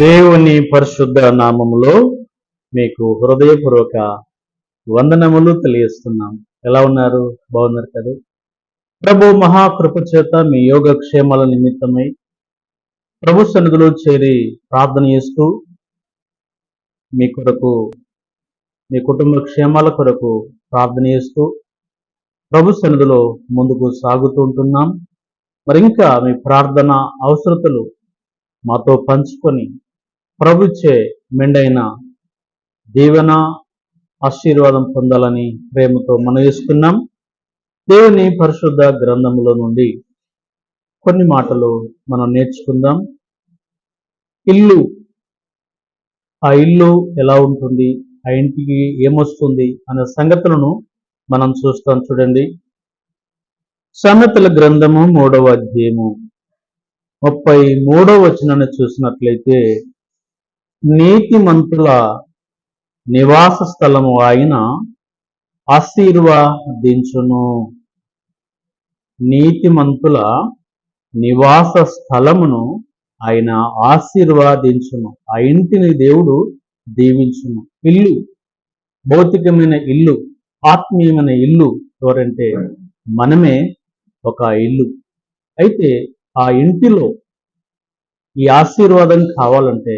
దేవుని పరిశుద్ధ నామములో మీకు హృదయపూర్వక వందనములు తెలియస్తున్నాం ఎలా ఉన్నారు? బాగున్నారు కదా? ప్రభు మహాకృప చేత మీ యోగక్షేమాల నిమిత్తమై ప్రభు సన్నిధిలో చేరి ప్రార్థన చేస్తూ మీ కొరకు మీ కుటుంబ క్షేమాల కొరకు ప్రార్థన చేస్తూ ప్రభు సన్నిధిలో ముందుకు సాగుతూ ఉంటున్నాం. మరి ఇంకా మీ ప్రార్థన అవసరతలు మాతో పంచుకొని ప్రభుచే మెండైన దీవెన ఆశీర్వాదం పొందాలని ప్రేమతో మనవిస్తున్నాం. దేవుని పరిశుద్ధ గ్రంథములో నుండి కొన్ని మాటలు మనం నేర్చుకుందాం. ఇల్లు ఆ ఇల్లు ఎలా ఉంటుంది ఆ ఇంటికి ఏమొస్తుంది అనే సంగతులను మనం చూస్తాం చూడండి. సామెతల గ్రంథము మూడవ అధ్యాయము ముప్పై మూడవ వచనాన్ని చూసినట్లయితే నీతిమంతుల నివాస స్థలము ఆయన ఆశీర్వాదించును. నీతిమంతుల నివాస స్థలమును ఆయన ఆశీర్వాదించును. ఆ ఇంటిని దేవుడు దీవించును. ఇల్లు భౌతికమైన ఇల్లు ఆత్మీయమైన ఇల్లు ఎవరంటే మనమే ఒక ఇల్లు. అయితే ఆ ఇంటిలో ఈ ఆశీర్వాదం కావాలంటే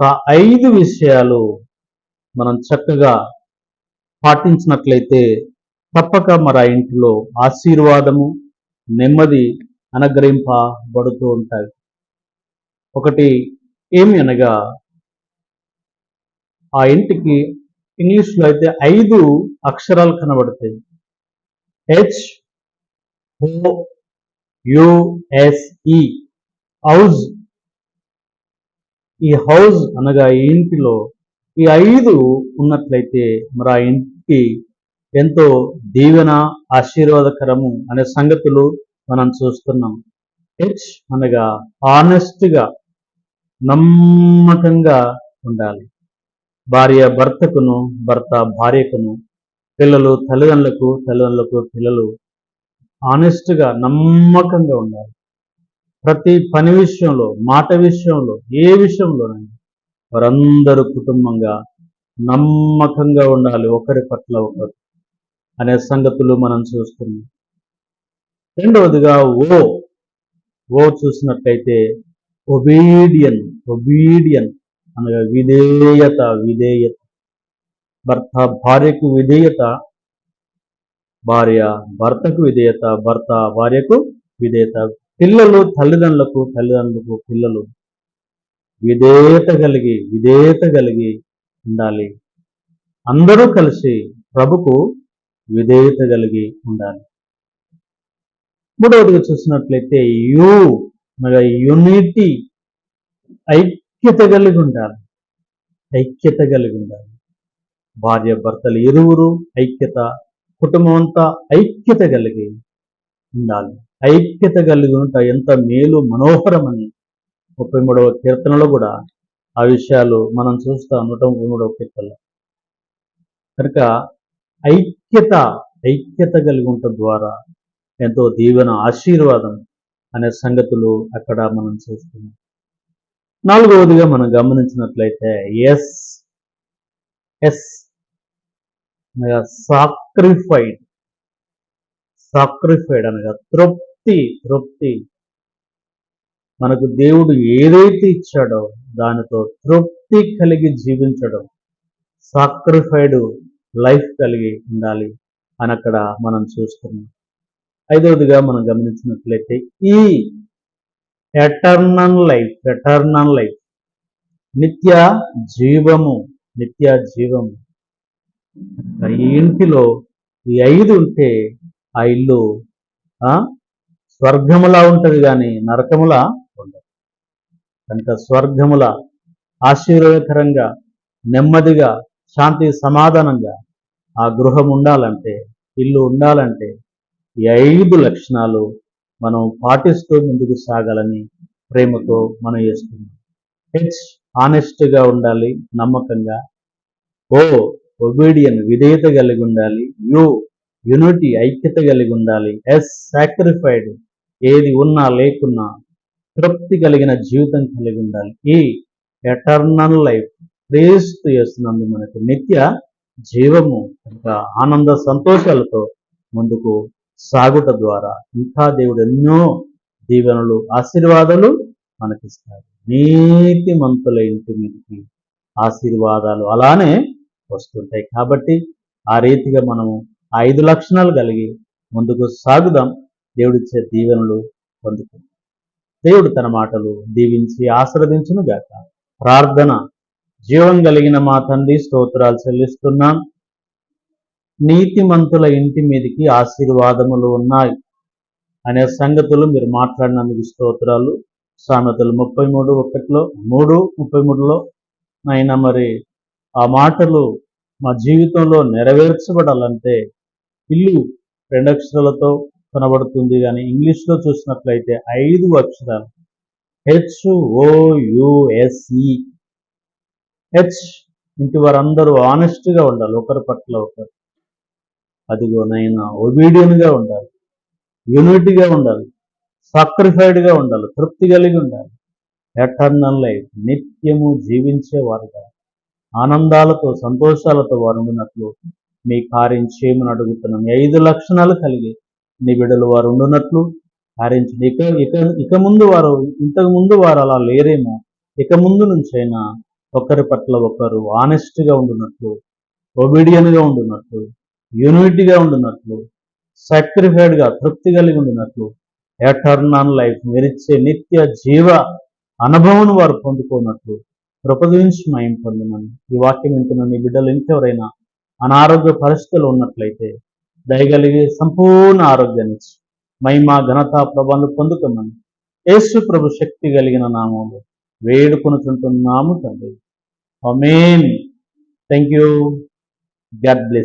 ఆ ఐదు విషయాలు మనం చక్కగా పాటించినట్లయితే తప్పక మన ఆ ఇంటిలో ఆశీర్వాదము నెమ్మది అనుగ్రహింపబడుతూ ఉంటాయి. ఒకటి ఏమి అనగా ఆ ఇంటికి ఇంగ్లీష్లో అయితే ఐదు అక్షరాలు కనబడతాయి. H O U S E house ఈ హౌజ్ అనగా ఈ ఇంటిలో ఈ ఐదు ఉన్నట్లయితే మరి ఆ ఇంటికి ఎంతో దీవెన ఆశీర్వాదకరము అనే సంగతులు మనం చూస్తున్నాం. హెచ్ అనగా ఆనెస్ట్గా నమ్మకంగా ఉండాలి. భార్య భర్తకును భర్త భార్యకును పిల్లలు తల్లిదండ్రులకు తల్లిదండ్రులకు పిల్లలు ఆనెస్ట్గా నమ్మకంగా ఉండాలి. ప్రతి పని విషయంలో మాట విషయంలో ఏ విషయంలోనైనా వారందరూ కుటుంబంగా నమ్మకంగా ఉండాలి. ఒకరి పట్ల ఒకరు అనే సంగతులు మనం చూస్తున్నాం. రెండవదిగా ఓ ఓ చూసినట్లయితే ఒబీడియన్ ఒబీడియన్ అనగా విధేయత విధేయత. భర్త భార్యకు విధేయత భార్య భర్తకు విధేయత భర్త భార్యకు విధేయత. పిల్లలు తల్లిదండ్రులకు తల్లిదండ్రులకు పిల్లలు విధేయత కలిగి విధేయత కలిగి ఉండాలి. అందరూ కలిసి ప్రభుకు విధేయత కలిగి ఉండాలి. మూడవదిగా చూసినట్లయితే యు అనగా యూనిటీ ఐక్యత కలిగి ఉండాలి. ఐక్యత కలిగి ఉండాలి. భార్య భర్తలు ఇరువురు ఐక్యత కుటుంబం అంతా ఐక్యత కలిగి ఉండాలి. ఐక్యత కలిగి ఉంట ఎంత మేలు మనోహరమని ముప్పై మూడవ కీర్తనలో కూడా ఆ విషయాలు మనం చూస్తాం నూట ముప్పై మూడవ కీర్తనలో. కనుక ఐక్యత ఐక్యత కలిగి ఉండటం ద్వారా ఎంతో దీవెన ఆశీర్వాదం అనే సంగతులు అక్కడ మనం చూస్తున్నాం. నాలుగవదిగా మనం గమనించినట్లయితే ఎస్ ఎస్ అనగా సాక్రిఫైడ్ సాక్రిఫైడ్ అనగా తృప్తి తృప్తి. మనకు దేవుడు ఏదైతే ఇచ్చాడో దానితో తృప్తి కలిగి జీవించడం సాక్రిఫైడ్ లైఫ్ కలిగి ఉండాలి అని అక్కడ మనం చూస్తున్నాం. ఐదవదిగా మనం గమనించినట్లయితే ఈ ఎటర్నల్ లైఫ్ ఎటర్నల్ లైఫ్ నిత్య జీవము నిత్య జీవము. ఈ ఇంటిలో ఈ ఐదు ఉంటే ఆ ఇల్లు స్వర్గములా ఉంటుంది కానీ నరకములా ఉండదు. కనుక స్వర్గముల ఆశీర్వాదకరంగా నెమ్మదిగా శాంతి సమాధానంగా ఆ గృహం ఉండాలంటే ఇల్లు ఉండాలంటే ఈ ఐదు లక్షణాలు మనం పాటిస్తూ ముందుకు సాగాలని ప్రేమతో మనం చేస్తున్నాం. హెచ్ ఆనెస్ట్గా ఉండాలి నమ్మకంగా. ఓ ఒబీడియన్ విధేయత కలిగి ఉండాలి. యు యూనిటీ ఐక్యత కలిగి ఉండాలి. ఎస్ సాక్రిఫైడ్ ఏది ఉన్నా లేకున్నా తృప్తి కలిగిన జీవితం కలిగి ఉండాలి. ఈ ఎటర్నల్ లైఫ్ క్రీస్తు చేస్తున్నందు మనకు నిత్య జీవము ఇంకా ఆనంద సంతోషాలతో ముందుకు సాగుట ద్వారా ఇంకా దేవుడు ఎన్నో దీవెనలు ఆశీర్వాదాలు మనకిస్తాడు. నీతిమంతుల ఇంటి మీదకి ఆశీర్వాదాలు అలానే వస్తుంటాయి. కాబట్టి ఆ రీతిగా మనము ఐదు లక్షణాలు కలిగి ముందుకు సాగుదాం. దేవుడిచ్చే దీవెనలు పొందుకుందాం దేవుడు తన మాటలు దీవించి ఆశ్రదించును గాక. ప్రార్థన జీవం కలిగిన మా తండ్రి స్తోత్రాలు చెల్లిస్తున్నాం. నీతిమంతుల ఇంటి మీదకి ఆశీర్వాదములు ఉన్నాయి అనే సంగతులు మీరు మాట్లాడినందుకు స్తోత్రాలు. సామెతలు ముప్పై మూడు ఒకటిలో మూడు ముప్పై మూడులో అయినా మరి ఆ మాటలు మా జీవితంలో నెరవేర్చబడాలంటే ఇల్లు రెండక్షరాలతో కనబడుతుంది కానీ ఇంగ్లీష్లో చూసినట్లయితే ఐదు అక్షరాలు. హెచ్ ఓయుఎస్ఈ హెచ్ ఇంటి వారందరూ ఆనెస్ట్గా ఉండాలి. ఒకరి పట్ల ఒకరు. అదిగో నైనా ఒబీడియన్గా ఉండాలి యూనిట్గా ఉండాలి. సాక్రిఫైడ్గా ఉండాలి. తృప్తి కలిగి ఉండాలి. ఎటర్నల్ లైఫ్ నిత్యము జీవించేవారుగా ఆనందాలతో సంతోషాలతో వారు ఉండినట్లు మీ కార్యం చేయమని అడుగుతున్నాం ఐదు లక్షణాలు కలిగి నీ బిడ్డలు వారు ఉండునట్లు కార్యించండి ఇక ఇక ఇక ముందు వారు ఇంతకు ముందు వారు అలా లేరేమో ఇక ముందు నుంచైనా ఒకరి పట్ల ఒకరు ఆనెస్ట్గా ఉండునట్లు ఒబీడియన్గా ఉండునట్లు యూనిటీగా ఉండునట్లు సాక్రిఫైడ్గా తృప్తి కలిగి ఉండినట్లు ఎటర్నల్ లైఫ్ మెరిచే నిత్య జీవ అనుభవం వారు పొందుకున్నట్లు కృపదించి మయం పొందమని ఈ వాక్యం వింటున్న నీ బిడ్డలు ఇంకెవరైనా అనారోగ్య పరిస్థితులు ఉన్నట్లయితే దయగలిగి సంపూర్ణ ఆరోగ్యాన్ని మహిమ ఘనత ప్రభావం పొందుకోమని యేసు ప్రభు శక్తి కలిగిన నామములు వేడుకొనుచుంటున్నాము తండ్రి. Amen thank you God bless